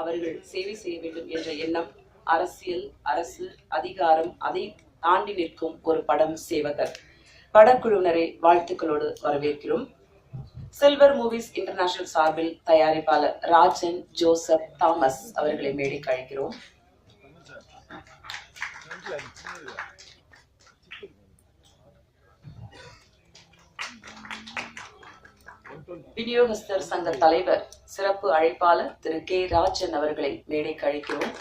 அவர்கள் சேவை செய்ய வேண்டும் என்ற எண்ணம் அரசியல் அரசு அதிகாரம் அதை தாண்டி நிற்கும் ஒரு படம் சேவகர். படக்குழுவினரை வாழ்த்துக்களோடு வரவேற்கிறோம். சில்வர் மூவிஸ் இன்டர்நேஷனல் சார்பில் தயாரிப்பாளர் ராஜன் ஜோசப் தாமஸ் அவர்களை மேடைக்கு அழைக்கிறோம். விநியோகஸ்தர் சங்க தலைவர் சிறப்பு அழைப்பாளர் திரு கே. ராஜன் அவர்களை மேடைக்கு அழைக்கிறோம்.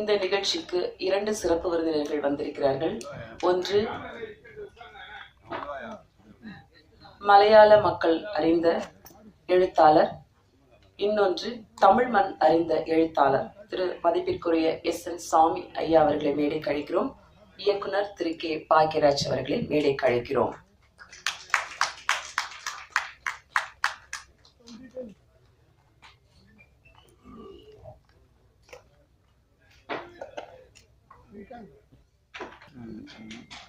இந்த நிகழ்ச்சிக்கு இரண்டு சிறப்பு விருந்தினர்கள் வந்திருக்கிறார்கள். ஒன்று மலையாள மக்கள் அறிந்த எழுத்தாளர் இன்னொன்று தமிழ் மண் அறிந்த எழுத்தாளர் திரு மதிப்பிற்குரிய எஸ் என் சாமி ஐயா அவர்களை மேடை கழிக்கிறோம் இயக்குனர் திரு கே பாக்யராஜ் அவர்களை மேடைக்கு you.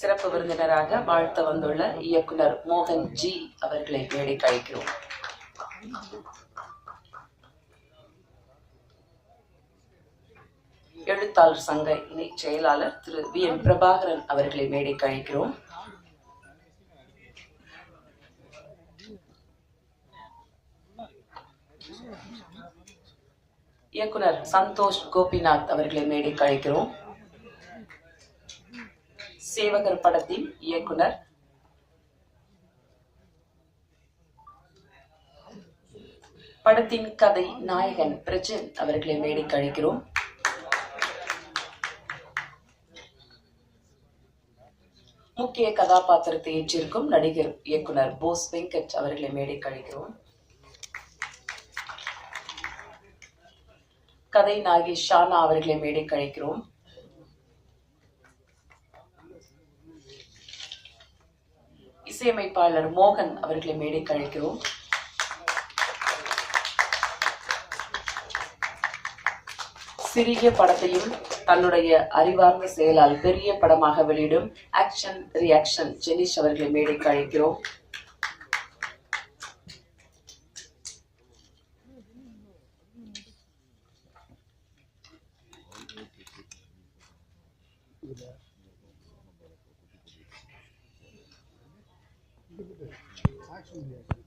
சிறப்பு விருந்தினராக வாழ்த்த வந்துள்ள இயக்குனர் மோகன் ஜி அவர்களை மேடை கழிக்கிறோம் எழுத்தாளர் சங்க இணை செயலாளர் திரு வி என் பிரபாகரன் அவர்களை மேடை கழிக்கிறோம் இயக்குனர் சந்தோஷ் கோபிநாத் அவர்களை மேடை கழிக்கிறோம் சேவகர் படத்தின் இயக்குனர். படத்தின் கதை நாயகன் பிரஜன் அவர்களை மேடைக்கு அழைக்கிறோம் முக்கிய கதாபாத்திரத்தை ஏற்றிருக்கும் நடிகர் இயக்குனர் போஸ் வெங்கட் அவர்களை மேடைக்கு அழைக்கிறோம் கதை நாயகி ஷானா அவர்களை மேடைக்கு அழைக்கிறோம் இசையமைப்பாளர் மோகன் அவர்களை மேடைக்கு அழைக்கிறோம் சிறிய படத்தையும் தன்னுடைய அறிவார்ந்த செயலால் பெரிய படமாக வெளியிடும் ஆக்ஷன் ரியாக்ஷன் ஜெனிஷ் அவர்களை மேடைக்கு அழைக்கிறோம் Action